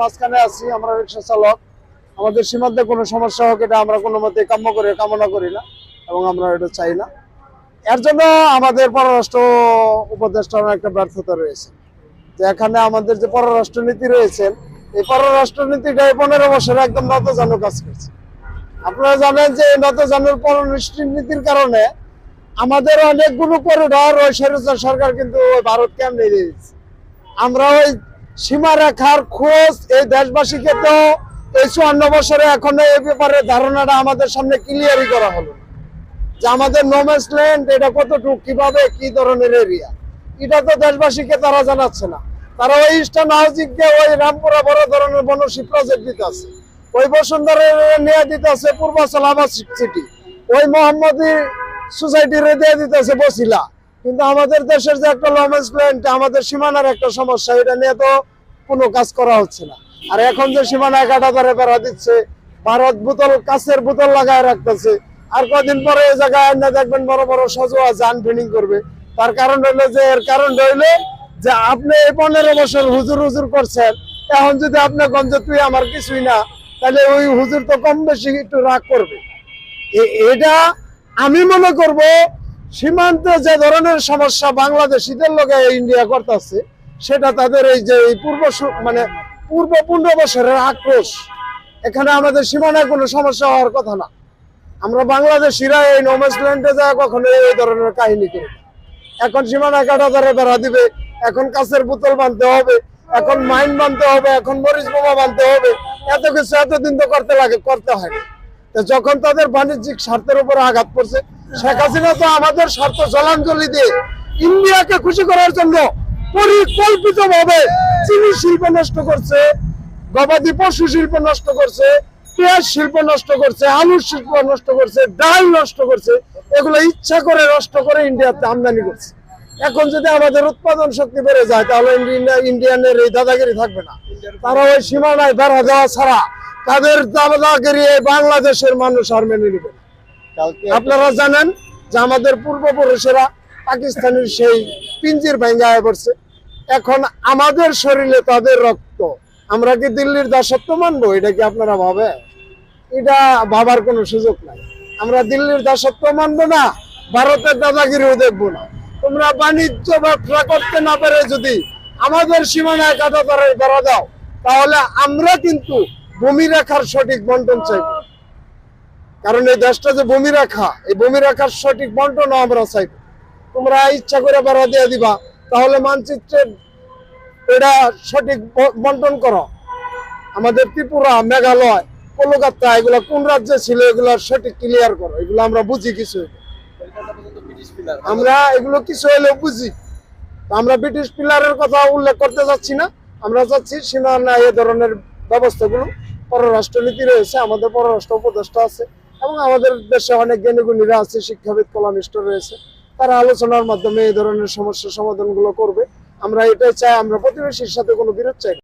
মাঝখানে আছি, আমরা রিক্সা চালক। আমাদের সীমান্তে কোনো সমস্যা হোক, এটা আমরা কোনো মতে কাম্য করে, কামনা করি না, এবং আমরা এটা চাই না। এর জন্য আমাদের পররাষ্ট্র উপদেষ্টার একটা ব্যর্থতা রয়েছে। যে এখানে আমাদের যে পররাষ্ট্র নীতি রয়েছে, এই পররাষ্ট্র নীতিটা এই পনেরো বছরে একদম নতজানু কাজ করছে। আপনারা জানেন যে এই নতজানুর পররাষ্ট্র নীতির কারণে আমাদের অনেকগুলো করিডর ওই সরকার কিন্তু ভারতকে আমরা ওই সীমারেখার খোঁজ এই দেশবাসীকে তো এই চুয়ান্ন বছরে এখনও এই ব্যাপারে ধারণাটা আমাদের সামনে ক্লিয়ারই করা হলো। যে আমাদের নোমেস ল্যান্ড এটা কতটুকু, কীভাবে, কি ধরনের এরিয়া এটা তো দেশবাসীকে তারা জানাচ্ছে না। তারা ওই ইস্টার্ন হাউজিংকে ওই রামপুরা বড় ধরনের বনশী প্রজেক্ট দিতে আছে ওই বসুন্ধরা নিয়ে দিতে আছে পূর্বাচল আবাসিক সিটি ওই মোহাম্মদী সোসাইটির দিয়ে দিতে আছে বসিলা। কিন্তু আমাদের দেশের যে একটা লমেন্স প্ল্যান্ট আমাদের সীমানার একটা সমস্যা, এটা নিয়ে তো কোনো কাজ করা হচ্ছে না। আর এখন যে সীমানায় কাটা ধরে বেড়া দিচ্ছে, ভারত বোতল, কাছের বোতল লাগায় রাখতেছে, আর কদিন পরে এই জায়গায় এনে দেখবেন বড় বড় সজোয়া যান ট্রেনিং করবে। তার কারণ হইল যে, এর কারণ হইল যে, আপনি এই পনেরো বছর হুজুর হুজুর করছেন, এখন যদি আপনি গঞ্জ তুই আমার কিছুই না তাহলে ওই হুজুর তো কম বেশি একটু রাগ করবে। এটা আমি মনে করব সীমান্তে যে ধরনের সমস্যা বাংলাদেশিদের লোকে ইন্ডিয়া করতেছে, সেটা তাদের এই যে পূর্ব মানে পূর্ব পনেরো বছরের আক্রোশ। এখানে আমাদের সীমানায় কোনো সমস্যা হওয়ার কথা না। আমরা বাংলাদেশিরা এই নোমেসল্যান্ডে যায় কখনো এই ধরনের কাহিনী করি এখন সীমানা কাটা ধরে বেড়া দিবে, এখন কাছের বোতল বানতে হবে, এখন মাইন বানতে হবে, এখন মরিচ বোমা বানতে হবে, এত কিছু এতদিন তো করতে লাগে, করতে হয় তো যখন তাদের বাণিজ্যিক স্বার্থের উপর আঘাত পড়ছে শেখ হাসিনা তো আমাদের স্বার্থ জলাঞ্জলি দিয়ে ইন্ডিয়াকে খুশি করার জন্য পরিকল্পিত ভাবে চিনি শিল্প নষ্ট করছে, গবাদি পশু শিল্প নষ্ট করছে, পেঁয়াজ শিল্প নষ্ট করছে, আলুর শিল্প নষ্ট করছে, ডাল নষ্ট করছে, এগুলো ইচ্ছা করে নষ্ট করে ইন্ডিয়াতে আমদানি করছে। এখন যদি আমাদের উৎপাদন শক্তি বেড়ে যায়, তাহলে ইন্ডিয়া- ইন্ডিয়ানের এই দাদাগিরি থাকবে না। তারা ওই সীমানায় বেড়া দেওয়া ছাড়া তাদের দাদাগিরি বাংলাদেশের মানুষ আর মেনে নেবে আপনারা জানেন যে আমাদের পূর্বপুরুষেরা পাকিস্তানের সেই পিঞ্জির ভেঙ্গায় পড়ছে এখন আমাদের শরীরে তাদের রক্ত, আমরা কি দিল্লির দাসত্ব মানবো? এটা কি আপনারা ভাবে এটা ভাবার কোনো সুযোগ নাই। আমরা দিল্লির দাসত্ব মানবো না, ভারতের দাদাগিরিও দেখব না। তোমরা বাণিজ্য ব্যবসা করতে না পেরে যদি আমাদের সীমানায় কাটা ধরে ধরা দাও, তাহলে আমরা কিন্তু ভূমি রেখার সঠিক বন্টন চাইব। কারণ এই দেশটা যে বমি রেখা, এই বমি রেখার সঠিক বন্টন আমরা চাইব তোমরা ইচ্ছা করে বেড়া দিয়ে দিবা, তাহলে মানচিত্রের এটা সঠিক বন্টন করো। আমাদের ত্রিপুরা, মেঘালয়, কলকাতা, এগুলো কোন রাজ্যে ছিল এগুলো সঠিক ক্লিয়ার করো, এগুলো আমরা বুঝি কিছু আমরা এগুলো কিছু হলেও বুঝি। আমরা ব্রিটিশ পিলারের কথা উল্লেখ করতে যাচ্ছি না। আমরা যাচ্ছি সীমানা এ ধরনের ব্যবস্থাগুলো। পররাষ্ট্র নীতি রয়েছে, আমাদের পররাষ্ট্র উপদেষ্টা আছে। এবং আমাদের দেশে অনেক জ্ঞানীগুণীরা আছে, শিক্ষাবিদ, কলামিষ্ট রয়েছে তারা আলোচনার মাধ্যমে এই ধরনের সমস্যার সমাধানগুলো করবে আমরা এটাই চাই, আমরা প্রতিবেশীর সাথে কোনো বিরোধ চাই।